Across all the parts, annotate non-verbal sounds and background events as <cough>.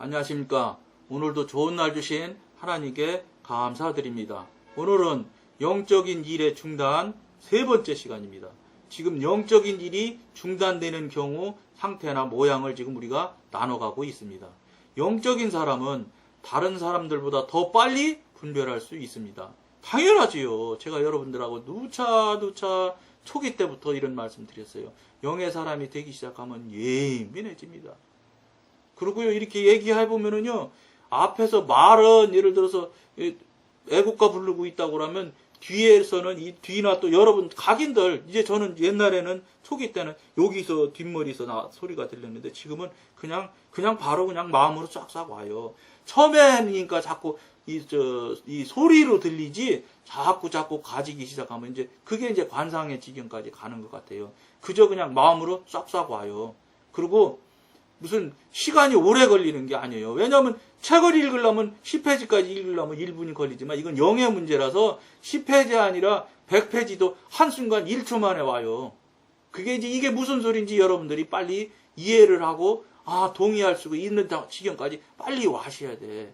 안녕하십니까. 오늘도 좋은 날 주신 하나님께 감사드립니다. 오늘은 영적인 일의 중단 세 번째 시간입니다. 지금 영적인 일이 중단되는 경우 상태나 모양을 지금 우리가 나눠가고 있습니다. 영적인 사람은 다른 사람들보다 더 빨리 분별할 수 있습니다. 당연하지요. 제가 여러분들하고 누차 누차 초기 때부터 이런 말씀 드렸어요. 영의 사람이 되기 시작하면 예민해집니다. 그리고요, 이렇게 얘기해 보면은요, 앞에서 말은 예를 들어서 이 애국가 부르고 있다고 그러면 뒤에서는 이 뒤나 또 여러분 각인들 이제 저는 옛날에는 초기 때는 여기서 뒷머리에서 나 소리가 들렸는데 지금은 그냥 그냥 바로 그냥 마음으로 싹싹 와요. 처음에니까 자꾸 이 저 이 소리로 들리지 자꾸 자꾸 가지기 시작하면 이제 그게 이제 관상의 지경까지 가는 것 같아요. 그저 그냥 마음으로 싹싹 와요. 그리고 무슨 시간이 오래 걸리는 게 아니에요. 왜냐하면 책을 읽으려면 10페이지까지 읽으려면 1분이 걸리지만 이건 영의 문제라서 10페이지 아니라 100페이지도 한순간 1초 만에 와요. 그게 이제 이게 무슨 소리인지 여러분들이 빨리 이해를 하고 아 동의할 수 있는 지경까지 빨리 와셔야 돼.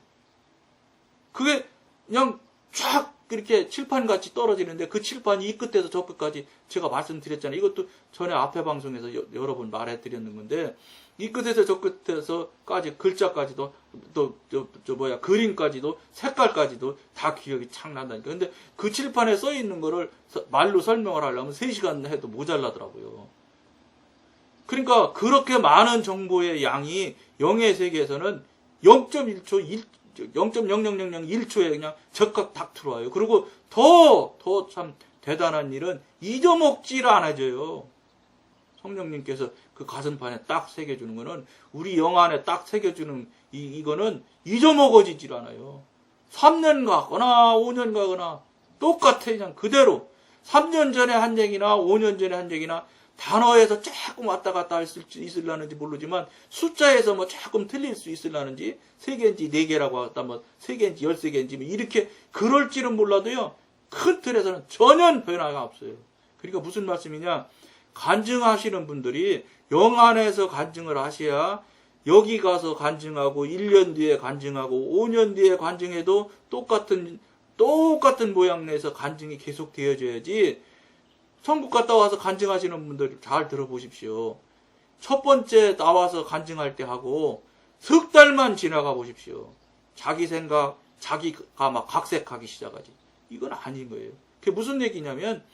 그게 그냥 쫙 이렇게 칠판 같이 떨어지는데 그 칠판이 이 끝에서 저 끝까지 제가 말씀드렸잖아요. 이것도 전에 앞에 방송에서 여- 여러 번 말해드렸는 건데 이 끝에서 저 끝에서까지 글자까지도 또저 뭐야 그림까지도 색깔까지도 다 기억이 착 난다니까. 근데 그 칠판에 써 있는 거를 서- 말로 설명을 하려면 3시간 해도 모자라더라고요. 그러니까 그렇게 많은 정보의 양이 영의 세계에서는 0.1초, 0.0001초에 그냥 적각 탁 들어와요. 그리고 더, 더 참 대단한 일은 잊어먹질 않아져요. 성령님께서 그 가슴판에 딱 새겨주는 거는 우리 영 안에 딱 새겨주는 이, 이거는 잊어먹어지질 않아요. 3년 가거나 5년 가거나 똑같아 그냥 그대로 3년 전에 한 얘기나 5년 전에 한 얘기나 단어에서 조금 왔다 갔다 할 수 있을라는지 모르지만 숫자에서 뭐 조금 틀릴 수 있을라는지 세 개인지 네 개라고 했다 뭐세 개인지 열세 개인지 뭐 이렇게 그럴지는 몰라도요 큰 틀에서는 전혀 변화가 없어요. 그러니까 무슨 말씀이냐 간증하시는 분들이 영 안에서 간증을 하셔야 여기 가서 간증하고 1년 뒤에 간증하고 5년 뒤에 간증해도 똑같은 똑같은 모양 내에서 간증이 계속 되어져야지 천국 갔다 와서 간증하시는 분들 잘 들어보십시오. 첫 번째 나와서 간증할 때 하고 석 달만 지나가 보십시오. 자기 생각, 자기가 막 각색하기 시작하지. 이건 아닌 거예요. 그게 무슨 얘기냐면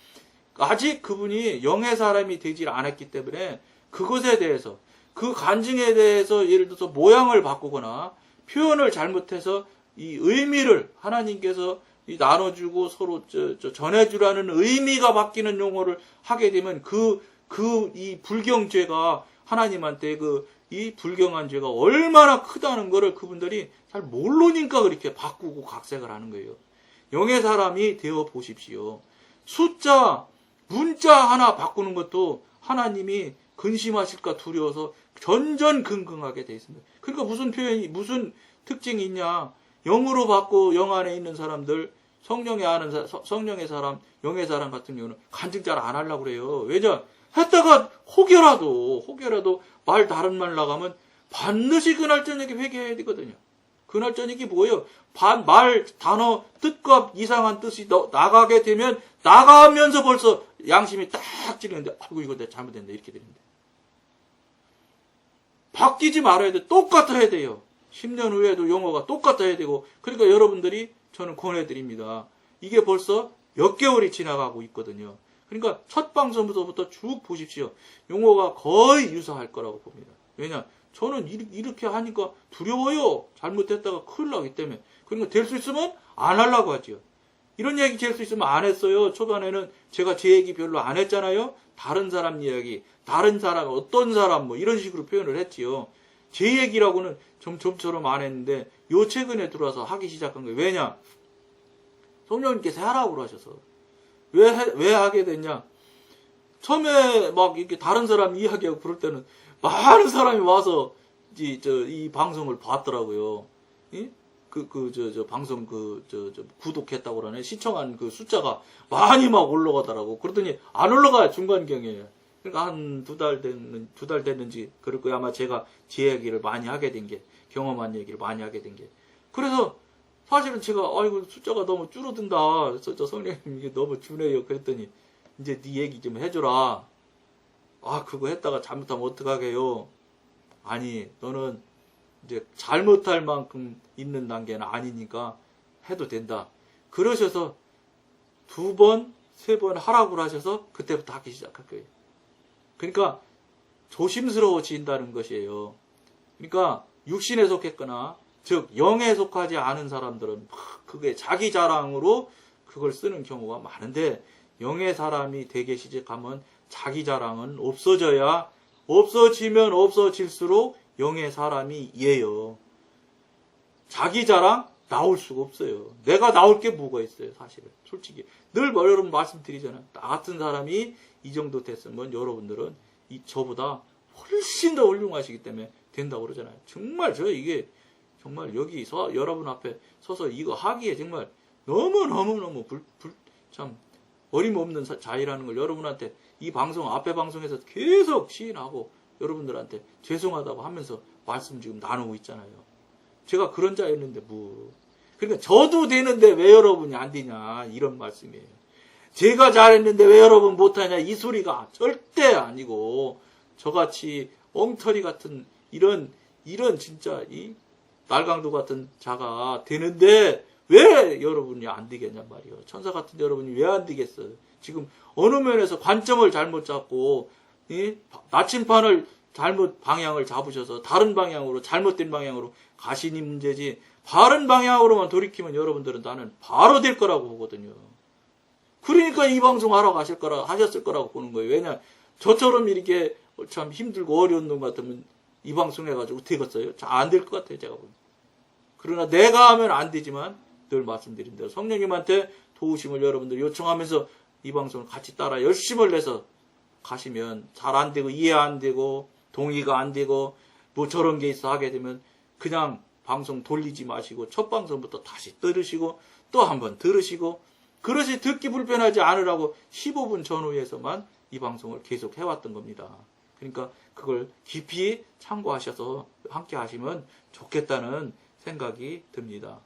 아직 그분이 영의 사람이 되질 않았기 때문에 그것에 대해서 그 간증에 대해서 예를 들어서 모양을 바꾸거나 표현을 잘못해서 이 의미를 하나님께서 이 나눠주고 서로 저- 저 전해주라는 의미가 바뀌는 용어를 하게 되면 그 그 이 불경죄가 하나님한테 그 이 불경한 죄가 얼마나 크다는 거를 그분들이 잘 모르니까 그렇게 바꾸고 각색을 하는 거예요. 영의 사람이 되어 보십시오. 숫자, 문자 하나 바꾸는 것도 하나님이 근심하실까 두려워서 전전긍긍하게 돼 있습니다. 그러니까 무슨 표현이 무슨 특징이 있냐? 영으로 받고 영 안에 있는 사람들, 성령에 아는 사- 서- 성령의 사람, 영의 사람 같은 경우는 간증 잘 안 하려고 그래요. 왜냐? 했다가 혹여라도 혹여라도 말 다른 말 나가면 반드시 그날 저녁에 회개해야 되거든요. 그날 저녁이 뭐예요? 반, 말, 단어, 뜻과 이상한 뜻이 너- 나가게 되면 나가면서 벌써 양심이 딱 찌르는데 아이고 이거 내가 잘못했네 이렇게 되는데 바뀌지 말아야 돼. 똑같아야 돼요. 10년 후에도 용어가 똑같아야 되고 그러니까 여러분들이 저는 권해드립니다. 이게 벌써 몇 개월이 지나가고 있거든요. 그러니까 첫 방송부터 쭉 보십시오. 용어가 거의 유사할 거라고 봅니다. 왜냐? 저는 이- 이렇게 하니까 두려워요. 잘못했다가 큰일 나기 때문에. 그러니까 될 수 있으면 안 하려고 하지요. 이런 얘기 될 수 있으면 안 했어요. 초반에는 제가 제 얘기 별로 안 했잖아요. 다른 사람 이야기, 다른 사람, 어떤 사람, 뭐 이런 식으로 표현을 했지요. 제 얘기라고는 좀 좀처럼 안 했는데 요 최근에 들어와서 하기 시작한 거예요. 왜냐? 성령님께서 하라고 그러셔서. 왜, 해- 왜 하게 됐냐? 처음에 막 이렇게 다른 사람 이야기하고 그럴 때는 많은 사람이 와서 이, 저, 이 방송을 봤더라고요. 이? 그, 그, 저, 저, 방송 그, 저, 저, 구독했다고 그러네. 시청한 그 숫자가 많이 막 올라가더라고. 그러더니 안 올라가요, 중간경에. 그러니까 한 두 달 됐는 두 달 됐는지 그럴 거야 아마 제가 제 얘기를 많이 하게 된 게 경험한 얘기를 많이 하게 된 게. 그래서 사실은 제가 아이고 숫자가 너무 줄어든다. 그래서 저 성령님 이게 너무 주네요. 그랬더니 이제 네 얘기 좀 해줘라. 아 그거 했다가 잘못하면 어떡하게요? 아니 너는 이제 잘못할 만큼 있는 단계는 아니니까 해도 된다. 그러셔서 두 번, 세 번 하라고 하셔서 그때부터 하기 시작할 거예요. 그러니까 조심스러워진다는 것이에요. 그러니까 육신에 속했거나 즉 영에 속하지 않은 사람들은 막 그게 자기 자랑으로 그걸 쓰는 경우가 많은데 영의 사람이 되게 시작하면 자기 자랑은 없어져야 없어지면 없어질수록 영의 사람이 이에요. 자기 자랑 나올 수가 없어요. 내가 나올 게 뭐가 있어요, 사실은. 솔직히. 늘뭐 여러분 말씀드리잖아요. 나 같은 사람이 이 정도 됐으면 여러분들은 이 저보다 훨씬 더 훌륭하시기 때문에 된다고 그러잖아요. 정말 저 이게 정말 여기 서 여러분 앞에 서서 이거 하기에 정말 너무 너무 너무 불, 불, 참 어림없는 사- 자이라는 걸 여러분한테 이 방송 앞에 방송에서 계속 시인하고 여러분들한테 죄송하다고 하면서 말씀 지금 나누고 있잖아요. 제가 그런 자였는데 뭐 그러니까 저도 되는데 왜 여러분이 안 되냐 이런 말씀이에요. 제가 잘했는데 왜 여러분 못하냐 이 소리가 절대 아니고 저같이 엉터리 같은 이런 이런 진짜 이 날강도 같은 자가 되는데 왜 여러분이 안 되겠냔 말이에요. 천사 같은 여러분이 왜 안 되겠어요? 지금 어느 면에서 관점을 잘못 잡고 이 나침판을 잘못 방향을 잡으셔서 다른 방향으로 잘못된 방향으로 가시니 문제지 바른 방향으로만 돌이키면 여러분들은 나는 바로 될 거라고 보거든요. 그러니까 이 방송 하러 가실 거라 하셨을 거라고 보는 거예요. 왜냐 저처럼 이렇게 참 힘들고 어려운 놈 같으면 이 방송 해가지고 되겠어요? 안 될 것 같아요, 제가 보면. 그러나 내가 하면 안 되지만 늘 말씀드린 대로 성령님한테 도우심을 여러분들 요청하면서 이 방송을 같이 따라 열심을 내서 가시면 잘 안 되고 이해 안 되고 동의가 안 되고 뭐 저런 게 있어 하게 되면 그냥 방송 돌리지 마시고 첫 방송부터 다시 들으시고 또 한번 들으시고 그릇이 듣기 불편하지 않으라고 15분 전후에서만 이 방송을 계속 해왔던 겁니다. 그러니까 그걸 깊이 참고하셔서 함께 하시면 좋겠다는 생각이 듭니다.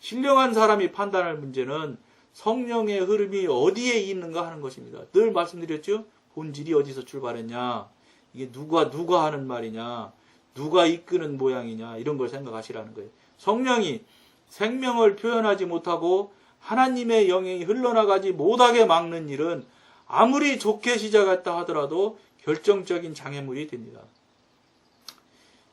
신령한 사람이 판단할 문제는 성령의 흐름이 어디에 있는가 하는 것입니다. 늘 말씀드렸죠? 본질이 어디서 출발했냐? 이게 누가 누가 하는 말이냐? 누가 이끄는 모양이냐? 이런 걸 생각하시라는 거예요. 성령이 생명을 표현하지 못하고 하나님의 영이 흘러나가지 못하게 막는 일은 아무리 좋게 시작했다 하더라도 결정적인 장애물이 됩니다.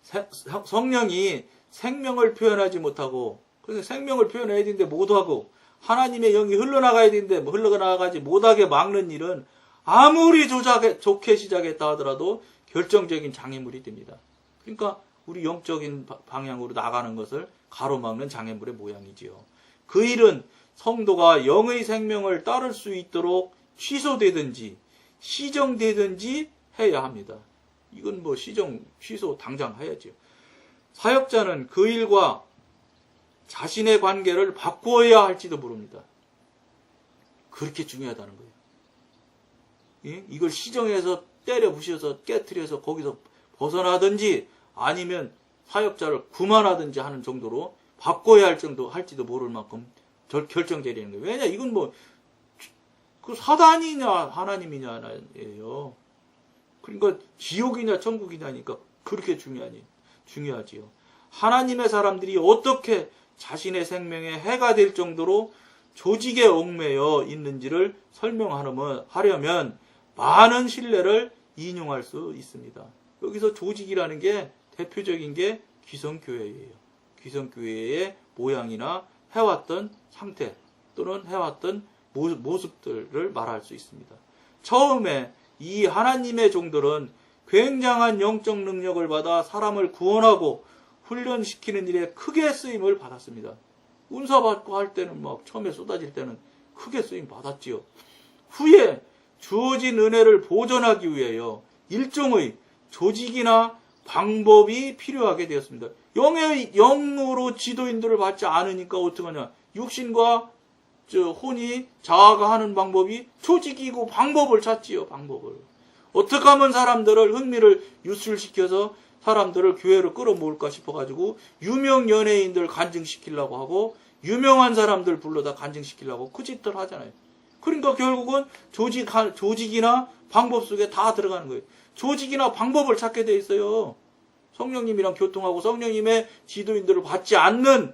세- 성령이 생명을 표현하지 못하고 그래서 생명을 표현해야 되는데 못하고 하나님의 영이 흘러나가야 되는데 뭐 흘러나가지 못하게 막는 일은 아무리 조작해, 좋게 시작했다 하더라도 결정적인 장애물이 됩니다. 그러니까 우리 영적인 바- 방향으로 나가는 것을 가로막는 장애물의 모양이지요. 그 일은 성도가 영의 생명을 따를 수 있도록 취소되든지 시정되든지 해야 합니다. 이건 뭐 시정, 취소 당장 해야죠. 사역자는 그 일과 자신의 관계를 바꾸어야 할지도 모릅니다. 그렇게 중요하다는 거예요. 예? 이걸 시정해서 때려 부셔서 깨뜨려서 거기서 벗어나든지 아니면 사역자를 그만하든지 하는 정도로 바꿔야 할 정도 할지도 모를 만큼 결- 결정되리는 거예요. 왜냐 이건 뭐 그 사단이냐 하나님이냐예요. 그러니까 지옥이냐 천국이냐니까 그렇게 중요하니 중요하지요. 하나님의 사람들이 어떻게 자신의 생명에 해가 될 정도로 조직에 얽매여 있는지를 설명하려면 하려면 많은 신뢰를 인용할 수 있습니다. 여기서 조직이라는 게 대표적인 게 기성교회예요. 기성교회의 모양이나 해왔던 상태 또는 해왔던 모- 모습들을 말할 수 있습니다. 처음에 이 하나님의 종들은 굉장한 영적 능력을 받아 사람을 구원하고 훈련시키는 일에 크게 쓰임을 받았습니다. 운사 받고 할 때는 막 처음에 쏟아질 때는 크게 쓰임 받았지요. 후에 주어진 은혜를 보존하기 위하여 일종의 조직이나 방법이 필요하게 되었습니다. 영의 영으로 지도인들을 받지 않으니까 어떡하냐? 육신과 저 혼이 자아가 하는 방법이 조직이고 방법을 찾지요. 방법을 어떻게 하면 사람들을 흥미를 유출시켜서 사람들을 교회로 끌어모을까 싶어가지고 유명 연예인들 간증시키려고 하고 유명한 사람들 불러다 간증시키려고 그 짓들 하잖아요. 그러니까 결국은 조직, 조직이나 방법 속에 다 들어가는 거예요. 조직이나 방법을 찾게 돼 있어요. 성령님이랑 교통하고 성령님의 지도인들을 받지 않는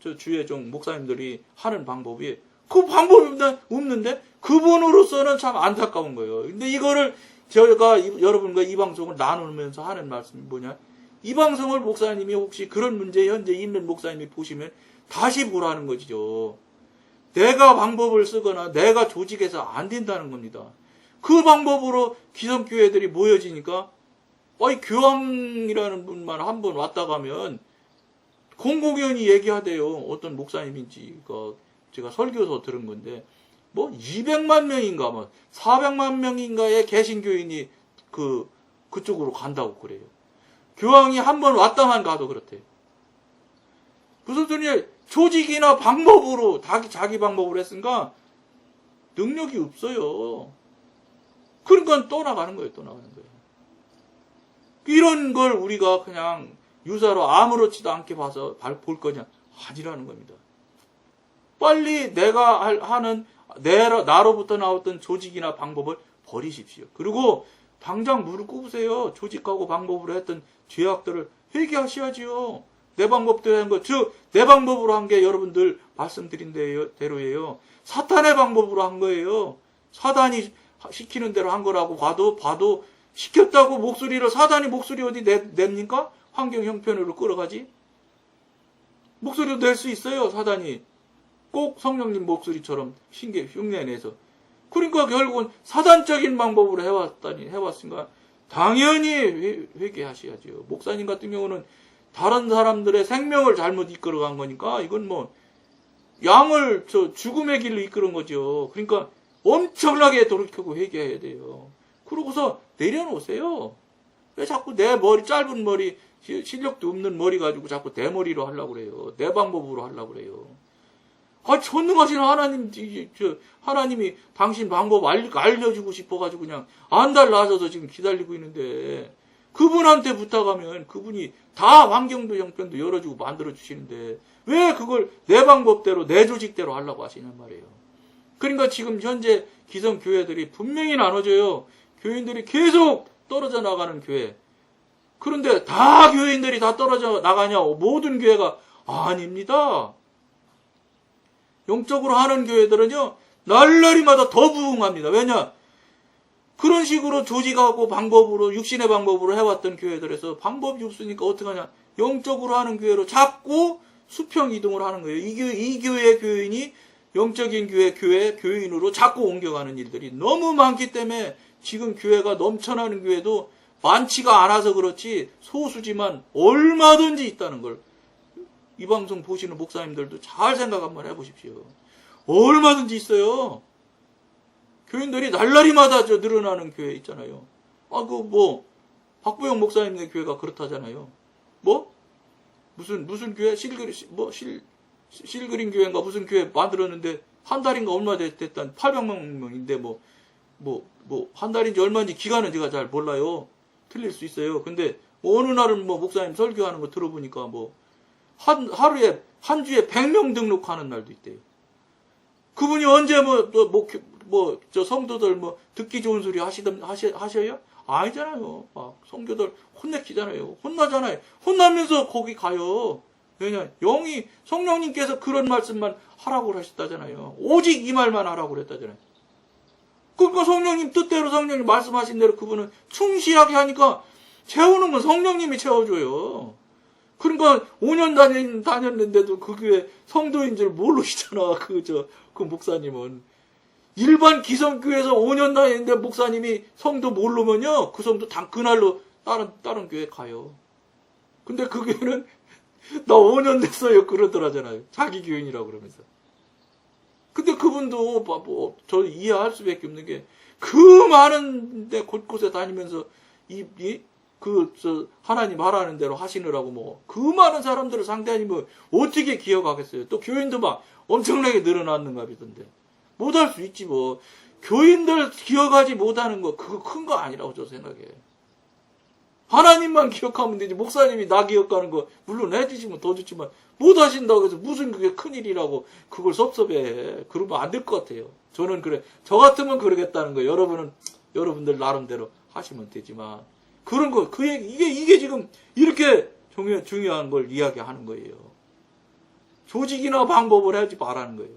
저 주의 종 목사님들이 하는 방법이 그 방법이 없는데 그분으로서는 참 안타까운 거예요. 근데 이거를 제가 이- 여러분과 이 방송을 나누면서 하는 말씀이 뭐냐? 이 방송을 목사님이 혹시 그런 문제 현재 있는 목사님이 보시면 다시 보라는 거죠. 내가 방법을 쓰거나 내가 조직해서 안 된다는 겁니다. 그 방법으로 기성교회들이 모여지니까 아이 교황이라는 분만 한 번 왔다 가면 공공연히 얘기하대요. 어떤 목사님인지가 제가 설교서 들은 건데 뭐 200만 명인가 뭐 400만 명인가의 개신교인이 그 그쪽으로 간다고 그래요. 교황이 한 번 왔다만 가도 그렇대요. 무슨 소리냐? 조직이나 방법으로 자기 자기 방법으로 했으니까 능력이 없어요. 그러니까 떠나가는 거예요. 떠나가는 거예요. 이런 걸 우리가 그냥 유사로 아무렇지도 않게 봐서 발- 볼 거냐? 아니라는 겁니다. 빨리 내가 할- 하는 내, 나로부터 나왔던 조직이나 방법을 버리십시오. 그리고 당장 무릎 꿇으세요. 조직하고 방법으로 했던 죄악들을 회개하셔야지요. 내 방법대로 한 거, 즉, 내 방법으로 한 게 여러분들 말씀드린 대로- 대로예요. 사탄의 방법으로 한 거예요. 사단이 시키는 대로 한 거라고 봐도, 봐도, 시켰다고 목소리를, 사단이 목소리 어디 내, 냅니까? 환경 형편으로 끌어가지? 목소리도 낼 수 있어요, 사단이. 꼭 성령님 목소리처럼 신계, 흉내내서. 그러니까 결국은 사단적인 방법으로 해왔다니, 해왔으니까 당연히 회, 회개하셔야죠. 목사님 같은 경우는 다른 사람들의 생명을 잘못 이끌어간 거니까 이건 뭐 양을 저 죽음의 길로 이끌은 거죠. 그러니까 엄청나게 돌이키고 회개해야 돼요. 그러고서 내려놓으세요. 왜 자꾸 내 머리 짧은 머리 시- 실력도 없는 머리 가지고 자꾸 내 머리로 하려고 그래요. 내 방법으로 하려고 그래요. 아, 전능하신 하나님, 이- 저, 하나님이 당신 방법 알, 알려주고 싶어가지고 그냥 안달 나서서 지금 기다리고 있는데, 그분한테 부탁하면 그분이 다 환경도 형편도 열어주고 만들어주시는데, 왜 그걸 내 방법대로, 내 조직대로 하려고 하시냔 말이에요. 그러니까 지금 현재 기성 교회들이 분명히 나눠져요. 교인들이 계속 떨어져 나가는 교회. 그런데 다 교인들이 다 떨어져 나가냐? 모든 교회가 아닙니다. 영적으로 하는 교회들은요, 날라리마다 더 부흥합니다. 왜냐? 그런 식으로 조직하고 방법으로, 육신의 방법으로 해왔던 교회들에서 방법이 없으니까 어떡하냐? 영적으로 하는 교회로 자꾸 수평 이동을 하는 거예요. 이 교회, 이 교회 교인이 영적인 교회, 교회, 교인으로 자꾸 옮겨가는 일들이 너무 많기 때문에 지금 교회가 넘쳐나는 교회도 많지가 않아서 그렇지 소수지만 얼마든지 있다는 걸 이 방송 보시는 목사님들도 잘 생각 한번 해보십시오. 얼마든지 있어요. 교인들이 날라리마다 저 늘어나는 교회 있잖아요. 아, 그 뭐, 박보영 목사님의 교회가 그렇다잖아요. 뭐? 무슨, 무슨 교회? 실그린, 뭐, 실, 실그린 교회인가 무슨 교회 만들었는데 한 달인가 얼마 됐, 됐단 800만 명인데 뭐, 뭐, 뭐, 한 달인지 얼마인지 기간은 제가 잘 몰라요. 틀릴 수 있어요. 근데 뭐 어느 날은 뭐 목사님 설교하는 거 들어보니까 뭐, 한, 하루에, 한 주에 100명 등록하는 날도 있대요. 그분이 언제 뭐, 또 뭐, 뭐, 저 성도들 뭐, 듣기 좋은 소리 하시던, 하시, 하셔요? 아니잖아요. 막, 성교들 혼내키잖아요. 혼나잖아요. 혼나면서 거기 가요. 왜냐, 영이, 성령님께서 그런 말씀만 하라고 하셨다잖아요. 오직 이 말만 하라고 그랬다잖아요. 그러니까 성령님 뜻대로 성령님 말씀하신 대로 그분은 충실하게 하니까 채우는 건 성령님이 채워줘요. 그러니까 5년 다녔, 다녔는데도 그 교회 성도인 줄 모르시잖아. <laughs> 그, 저, 그 목사님은. 일반 기성교회에서 5년 다녔는데 목사님이 성도 모르면요. 그 성도 당, 그날로 다른, 다른 교회 가요. 근데 그 교회는 나 5년 됐어요. 그러더라잖아요. 자기 교인이라고 그러면서. 근데 그분도 뭐, 뭐, 저 이해할 수밖에 없는 게 그 많은 데 곳곳에 다니면서 이, 이, 그, 저, 하나님 하라는 대로 하시느라고 뭐, 그 많은 사람들을 상대하니 뭐, 어떻게 기억하겠어요? 또 교인도 막 엄청나게 늘어났는가 보던데. 못할 수 있지 뭐. 교인들 기억하지 못하는 거 그거 큰 거 아니라고 저 생각해. 하나님만 기억하면 되지. 목사님이 나 기억하는 거 물론 해주시면 더 좋지만 못 하신다고 해서 무슨 그게 큰일이라고 그걸 섭섭해. 그러면 안 될 것 같아요. 저는 그래. 저 같으면 그러겠다는 거예요. 여러분은 여러분들 나름대로 하시면 되지만 그런 거 그 얘기 이게 이게 지금 이렇게 중요, 중요한 걸 이야기하는 거예요. 조직이나 방법을 하지 말라는 거예요.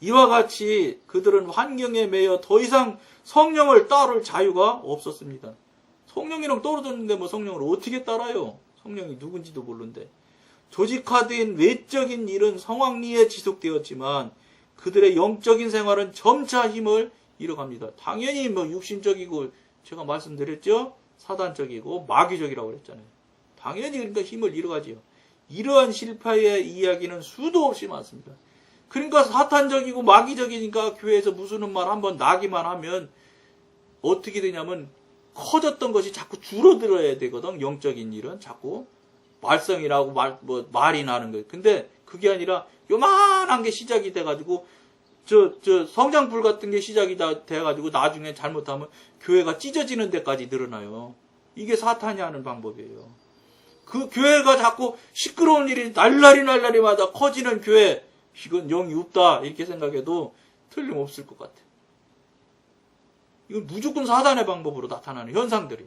이와 같이 그들은 환경에 매여 더 이상 성령을 따를 자유가 없었습니다. 성령이랑 떨어졌는데 뭐 성령을 어떻게 따라요? 성령이 누군지도 모르는데. 조직화된 외적인 일은 성황리에 지속되었지만 그들의 영적인 생활은 점차 힘을 잃어갑니다. 당연히 뭐 육신적이고 제가 말씀드렸죠? 사단적이고 마귀적이라고 그랬잖아요. 당연히 그러니까 힘을 잃어가지요. 이러한 실패의 이야기는 수도 없이 많습니다. 그러니까 사탄적이고 마귀적이니까 교회에서 무슨 말 한번 나기만 하면 어떻게 되냐면 커졌던 것이 자꾸 줄어들어야 되거든. 영적인 일은 자꾸 말썽이 나고 말, 뭐 말이 나는 거예요. 근데 그게 아니라 요만한 게 시작이 돼가지고 저, 저 성장불 같은 게 시작이 다 돼가지고 나중에 잘못하면 교회가 찢어지는 데까지 늘어나요. 이게 사탄이 하는 방법이에요. 그 교회가 자꾸 시끄러운 일이 날라리 날라리마다 커지는 교회 이건 영이 없다 이렇게 생각해도 틀림없을 것 같아. 이건 무조건 사단의 방법으로 나타나는 현상들이.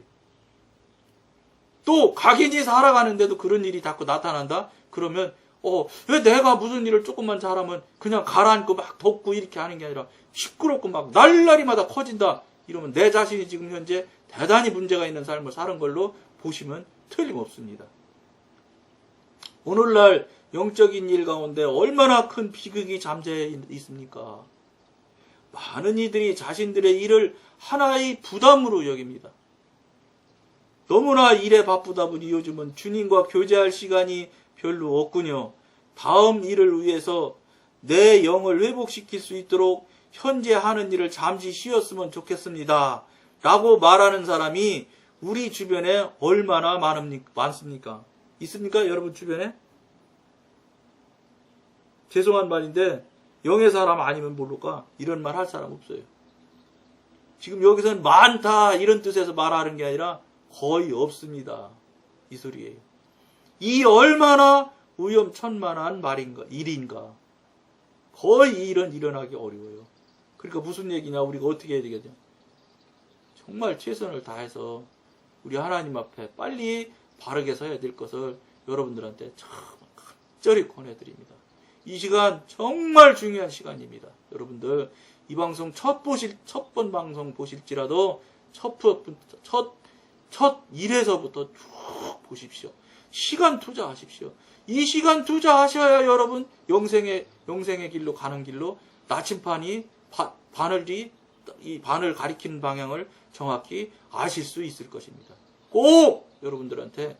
또 각인이 살아가는데도 그런 일이 자꾸 나타난다? 그러면 어, 왜 내가 무슨 일을 조금만 잘하면 그냥 가라앉고 막 덮고 이렇게 하는 게 아니라 시끄럽고 막 날라리마다 커진다. 이러면 내 자신이 지금 현재 대단히 문제가 있는 삶을 사는 걸로 보시면 틀림없습니다. 오늘날 영적인 일 가운데 얼마나 큰 비극이 잠재해 있습니까? 많은 이들이 자신들의 일을 하나의 부담으로 여깁니다. 너무나 일에 바쁘다 보니 요즘은 주님과 교제할 시간이 별로 없군요. 다음 일을 위해서 내 영을 회복시킬 수 있도록 현재 하는 일을 잠시 쉬었으면 좋겠습니다. 라고 말하는 사람이 우리 주변에 얼마나 많습니까? 있습니까? 여러분 주변에? 죄송한 말인데 영의 사람 아니면 모를까? 이런 말 할 사람 없어요. 지금 여기서는 많다 이런 뜻에서 말하는 게 아니라 거의 없습니다. 이 소리예요. 이 얼마나 위험천만한 말인가, 일인가. 거의 이 일은 일어나기 어려워요. 그러니까 무슨 얘기냐, 우리가 어떻게 해야 되겠냐. 정말 최선을 다해서 우리 하나님 앞에 빨리 바르게 서야 될 것을 여러분들한테 참 간절히 권해드립니다. 이 시간 정말 중요한 시간입니다. 여러분들 이 방송 첫 보실 첫 번 방송 보실지라도 첫, 첫, 첫 일에서부터 쭉 보십시오. 시간 투자하십시오. 이 시간 투자하셔야 여러분 영생의 영생의 길로 가는 길로 나침판이 바, 바늘이 이 바늘 가리키는 방향을 정확히 아실 수 있을 것입니다. 꼭 여러분들한테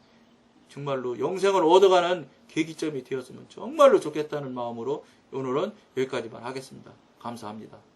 정말로 영생을 얻어가는 계기점이 되었으면 정말로 좋겠다는 마음으로 오늘은 여기까지만 하겠습니다. 감사합니다.